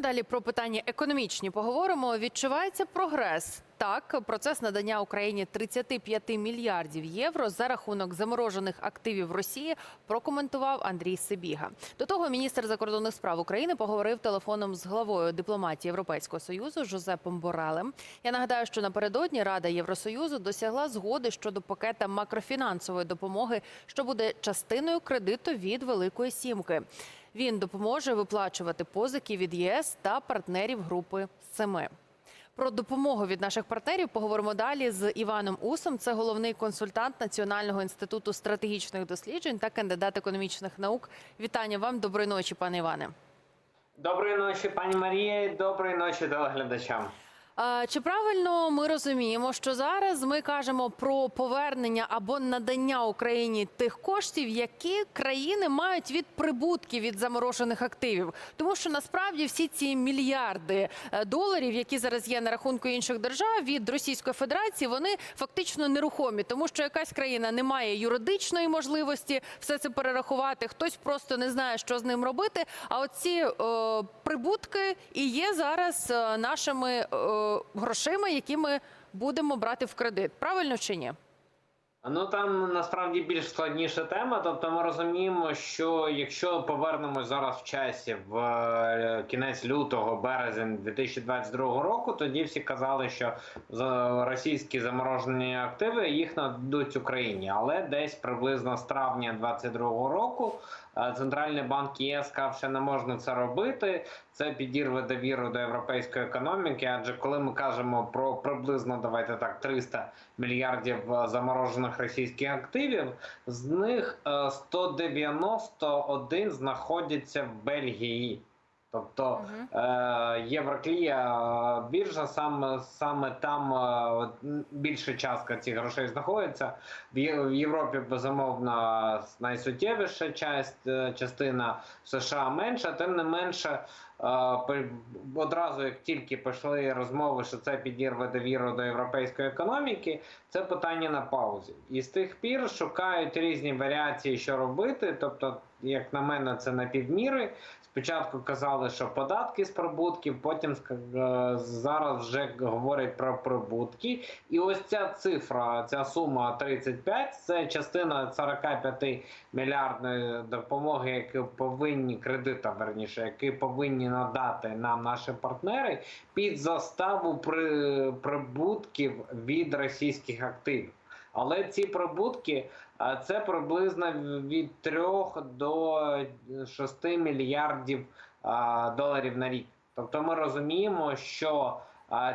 Далі про питання економічні поговоримо. Відчувається прогрес. Так, процес надання Україні 35 мільярдів євро за рахунок заморожених активів Росії прокоментував Андрій Сибіга. До того міністр закордонних справ України поговорив телефоном з главою дипломатії Європейського союзу Жозепом Борелем. Я нагадаю, що напередодні Рада Євросоюзу досягла згоди щодо пакета макрофінансової допомоги, що буде частиною кредиту від Великої Сімки. Він допоможе виплачувати позики від ЄС та партнерів групи Семи. Про допомогу від наших партнерів поговоримо далі з Іваном Усом. Це головний консультант Національного інституту стратегічних досліджень та кандидат економічних наук. Вітання вам, доброї ночі, пане Іване. Доброї ночі, пані Марія. Доброї ночі телеглядачам. Чи правильно ми розуміємо, що зараз ми кажемо про повернення або надання Україні тих коштів, які країни мають від прибутків від заморожених активів? Тому що насправді всі ці мільярди е, доларів, які зараз є на рахунку інших держав від Російської Федерації, вони фактично нерухомі, тому що якась країна не має юридичної можливості все це перерахувати. Хтось просто не знає, що з ним робити. А оці е, прибутки і є зараз е, нашими. Е, грошима, які ми будемо брати в кредит. Правильно чи ні? Ну там насправді більш складніша тема. Тобто ми розуміємо, що якщо повернемось зараз в часі в е, кінець лютого, березень 2022 року, тоді всі казали, що російські заморожені активи їх нададуть Україні, але десь приблизно з травня 2022 року е, центральний банк ЄС сказав, що не можна це робити. Це підірве довіру до європейської економіки. Адже коли ми кажемо про приблизно давайте так 300 мільярдів е, заморожених російських активів, з них е, 191 знаходяться в Бельгії. Тобто е, Євроклія е, біржа саме саме там е, більша частка цих грошей знаходиться. В Європі безумовно найсуттєвіша часть, е, частина в США менша, тим не менше. Одразу, як тільки пішли розмови, що це підірве довіру до європейської економіки, це питання на паузі. І з тих пір шукають різні варіації, що робити. Тобто, як на мене, це на півміри. Спочатку казали, що податки з прибутків, потім е, зараз вже говорять про прибутки. І ось ця цифра, ця сума 35, це частина 45 мільярдної допомоги, які повинні кредита, верніше, які повинні надати нам наші партнери під заставу при, прибутків від російських активів. Але ці прибутки це приблизно від 3 до 6 мільярдів доларів на рік. Тобто ми розуміємо, що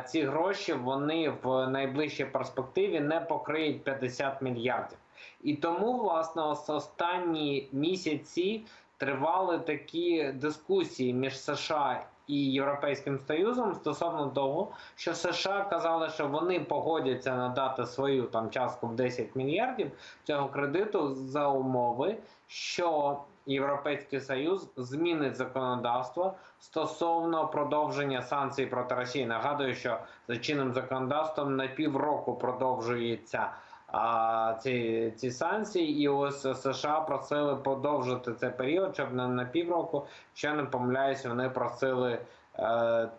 ці гроші вони в найближчій перспективі не покриють 50 мільярдів. І тому, власне, ос- останні місяці тривали такі дискусії між США і Європейським Союзом стосовно того, що США казали, що вони погодяться надати свою там частку в 10 мільярдів цього кредиту за умови, що Європейський Союз змінить законодавство стосовно продовження санкцій проти Росії. Нагадую, що за чинним законодавством на півроку продовжується а, ці, ці санкції, і ось США просили подовжити цей період, щоб не на півроку. Ще не помиляюсь, вони просили.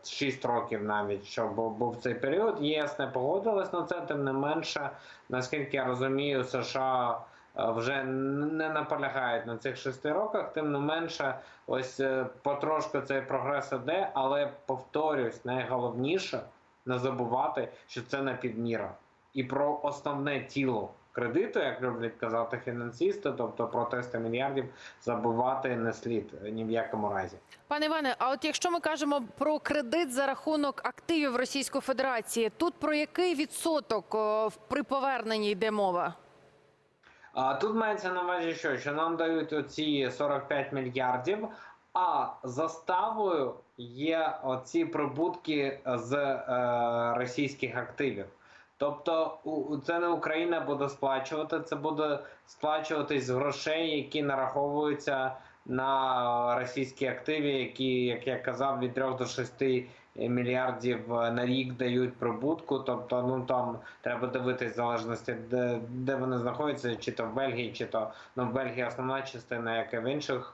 6 років навіть, щоб був- цей період. ЄС не погодилась на це, тим не менше, наскільки я розумію, США е, вже не наполягають на цих 6 роках. Тим не менше, ось е, потрошку цей прогрес іде, але повторюсь, найголовніше не забувати, що це не підміра. І про основне тіло кредиту, як люблять казати фінансисти, тобто про 300 мільярдів, забувати не слід ні в якому разі. Пане Іване, а от якщо ми кажемо про кредит за рахунок активів Російської Федерації, тут про який відсоток при поверненні йде мова? А тут мається на увазі, що, що нам дають оці 45 мільярдів, а заставою є оці прибутки з е, російських активів. Тобто це не Україна буде сплачувати, це буде сплачуватись з грошей, які нараховуються на російські активи, які, як я казав, від 3 до 6 мільярдів на рік дають прибутку. Тобто, ну там треба дивитись в залежності, де, де вони знаходяться, чи то в Бельгії, чи то ну в Бельгії основна частина, як і в інших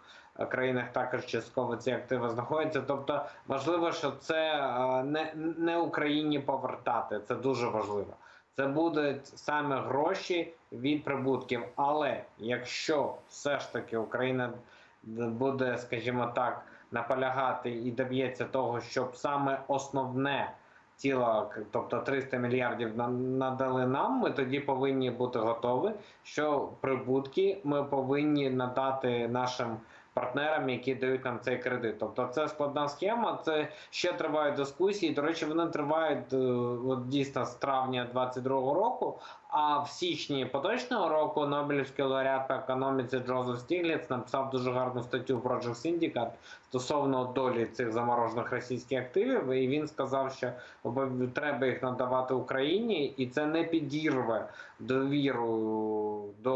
країнах також частково ці активи знаходяться. Тобто важливо, що це е, не, не Україні повертати. Це дуже важливо. Це будуть саме гроші від прибутків. Але якщо все ж таки Україна буде, скажімо так, наполягати і доб'ється того, щоб саме основне тіло, тобто 300 мільярдів на- надали нам, ми тоді повинні бути готові, що прибутки ми повинні надати нашим партнерам, які дають нам цей кредит. Тобто це складна схема, це ще тривають дискусії. До речі, вони тривають е, от дійсно з травня 22-го року. А в січні поточного року Нобелівський лауреат по економіці Джозеф Стігліц написав дуже гарну статтю в Project Syndicate стосовно долі цих заморожених російських активів. І він сказав, що треба їх надавати Україні, і це не підірве довіру до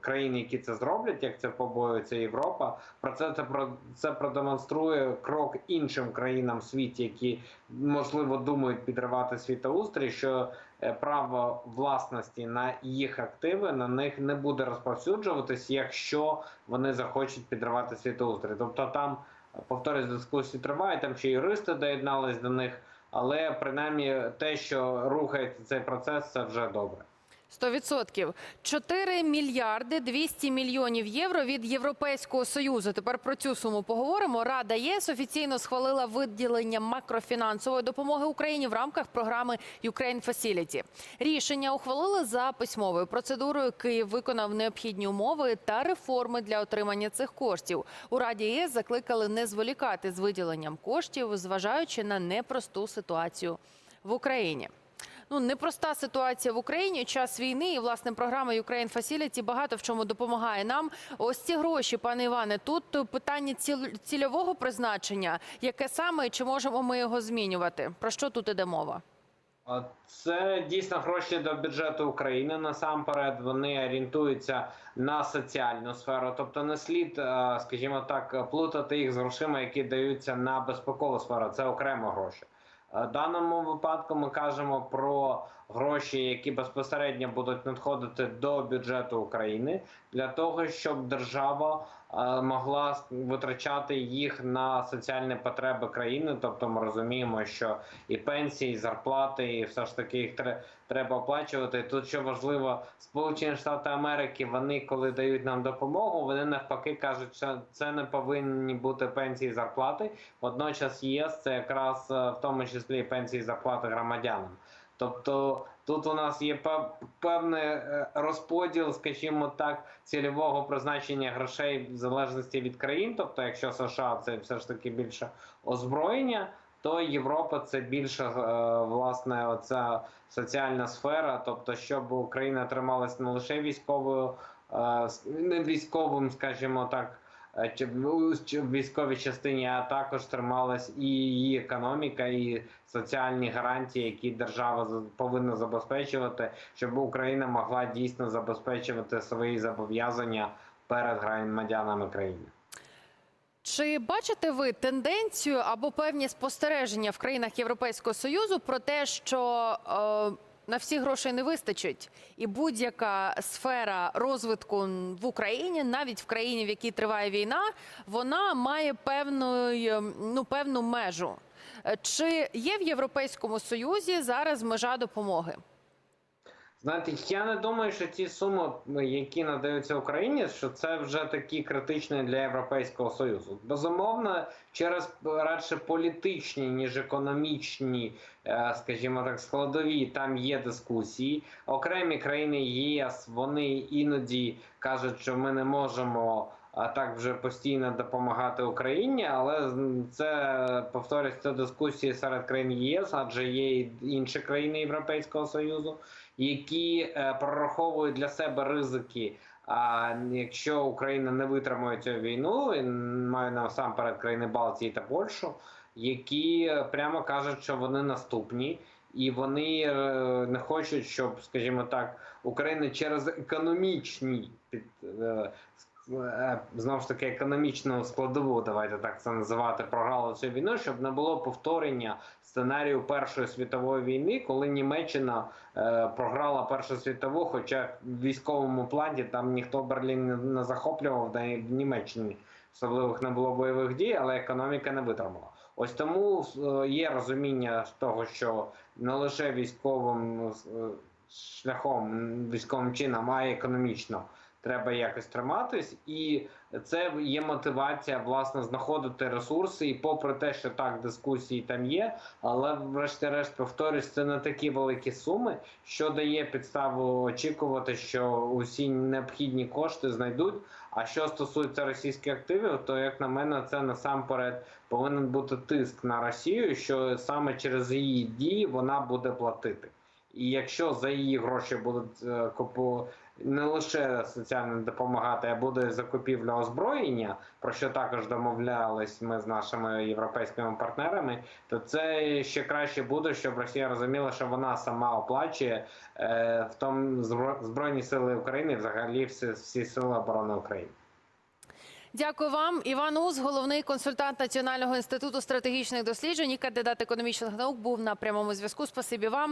країн, які це зроблять, як це побоюється Європа. Про це це про це продемонструє крок іншим країнам в світі, які можливо думають підривати світоустрій, що е, право власності на їх активи на них не буде розповсюджуватись, якщо вони захочуть підривати світоустрій. Тобто там повторюсь, дискусії тривають, там ще юристи доєднались до них, але принаймні те, що рухається цей процес, це вже добре. 100%. 4 мільярди 200 мільйонів євро від Європейського Союзу. Тепер про цю суму поговоримо. Рада ЄС офіційно схвалила виділення макрофінансової допомоги Україні в рамках програми Ukraine Facility. Рішення ухвалили за письмовою процедурою. Київ виконав необхідні умови та реформи для отримання цих коштів. У Раді ЄС закликали не зволікати з виділенням коштів, зважаючи на непросту ситуацію в Україні. Ну, непроста ситуація в Україні, час війни, і власне програма Ukraine Facility багато в чому допомагає нам. Ось ці гроші, пане Іване, тут питання ціл- цільового призначення, яке саме чи можемо ми його змінювати? Про що тут іде мова? Це дійсно гроші до бюджету України. Насамперед вони орієнтуються на соціальну сферу, тобто не слід, е, скажімо так, плутати їх з грошима, які даються на безпекову сферу. Це окремо гроші. Е, даному випадку ми кажемо про гроші, які безпосередньо будуть надходити до бюджету України для того, щоб держава е, могла витрачати їх на соціальні потреби країни. Тобто, ми розуміємо, що і пенсії, і зарплати, і все ж таки їх тре- треба оплачувати. Тут що важливо, Сполучені Штати Америки, вони коли дають нам допомогу, вони навпаки кажуть, що це не повинні бути пенсії зарплати. Водночас ЄС це якраз е, в тому числі пенсії зарплати громадянам. Тобто тут у нас є пев- певний е, розподіл, скажімо так, цільового призначення грошей в залежності від країн. Тобто, якщо США це все ж таки більше озброєння, то Європа це більше е, власне оця соціальна сфера. Тобто, щоб Україна трималась не лише військовою, е, не військовим, скажімо так. Е, чи- у чи- в військовій частині, а також трималась і її економіка, і соціальні гарантії, які держава повинна забезпечувати, щоб Україна могла дійсно забезпечувати свої зобов'язання перед громадянами країни. Чи бачите ви тенденцію або певні спостереження в країнах Європейського Союзу про те, що е, на всі грошей не вистачить, і будь-яка сфера розвитку в Україні, навіть в країні, в якій триває війна, вона має певну, ну, певну межу. Е, Чи є в Європейському Союзі зараз межа допомоги? Знаєте, я не думаю, що ті суми, які надаються Україні, що це вже такі критичні для Європейського Союзу. Безумовно, через радше політичні, ніж економічні, е, скажімо так, складові, там є дискусії. Окремі країни ЄС вони іноді кажуть, що ми не можемо. А так вже постійно допомагати Україні, але це повторюсь, це дискусії серед країн ЄС, адже є і інші країни Європейського Союзу, які е, прораховують для себе ризики. А якщо Україна не витримує цю війну, і маю насамперед країни Балтії та Польщу, які прямо кажуть, що вони наступні, і вони е, не хочуть, щоб, скажімо так, Україна через економічні під е, знову ж таки економічну складову, давайте так це називати, програла цю війну, щоб не було повторення сценарію Першої світової війни, коли Німеччина е, програла Першу світову, хоча в військовому плані там ніхто Берлін не, захоплював, да в Німеччині особливих не було бойових дій, але економіка не витримала. Ось тому е, є розуміння того, що не лише військовим е, шляхом, військовим чином, а й економічно треба якось триматись, і це є мотивація власне знаходити ресурси. І попри те, що так дискусії там є, але врешті-решт повторюсь, це не такі великі суми, що дає підставу очікувати, що усі необхідні кошти знайдуть. А що стосується російських активів, то як на мене, це насамперед повинен бути тиск на Росію, що саме через її дії вона буде платити. І якщо за її гроші будуть е, не лише соціально допомагати, а буде закупівля озброєння, про що також домовлялись ми з нашими європейськими партнерами, то це ще краще буде, щоб Росія розуміла, що вона сама оплачує е, в тому збройні сили України, і взагалі всі, всі сили оборони України. Дякую вам, Іван Уз, головний консультант Національного інституту стратегічних досліджень і кандидат економічних наук, був на прямому зв'язку. Спасибі вам.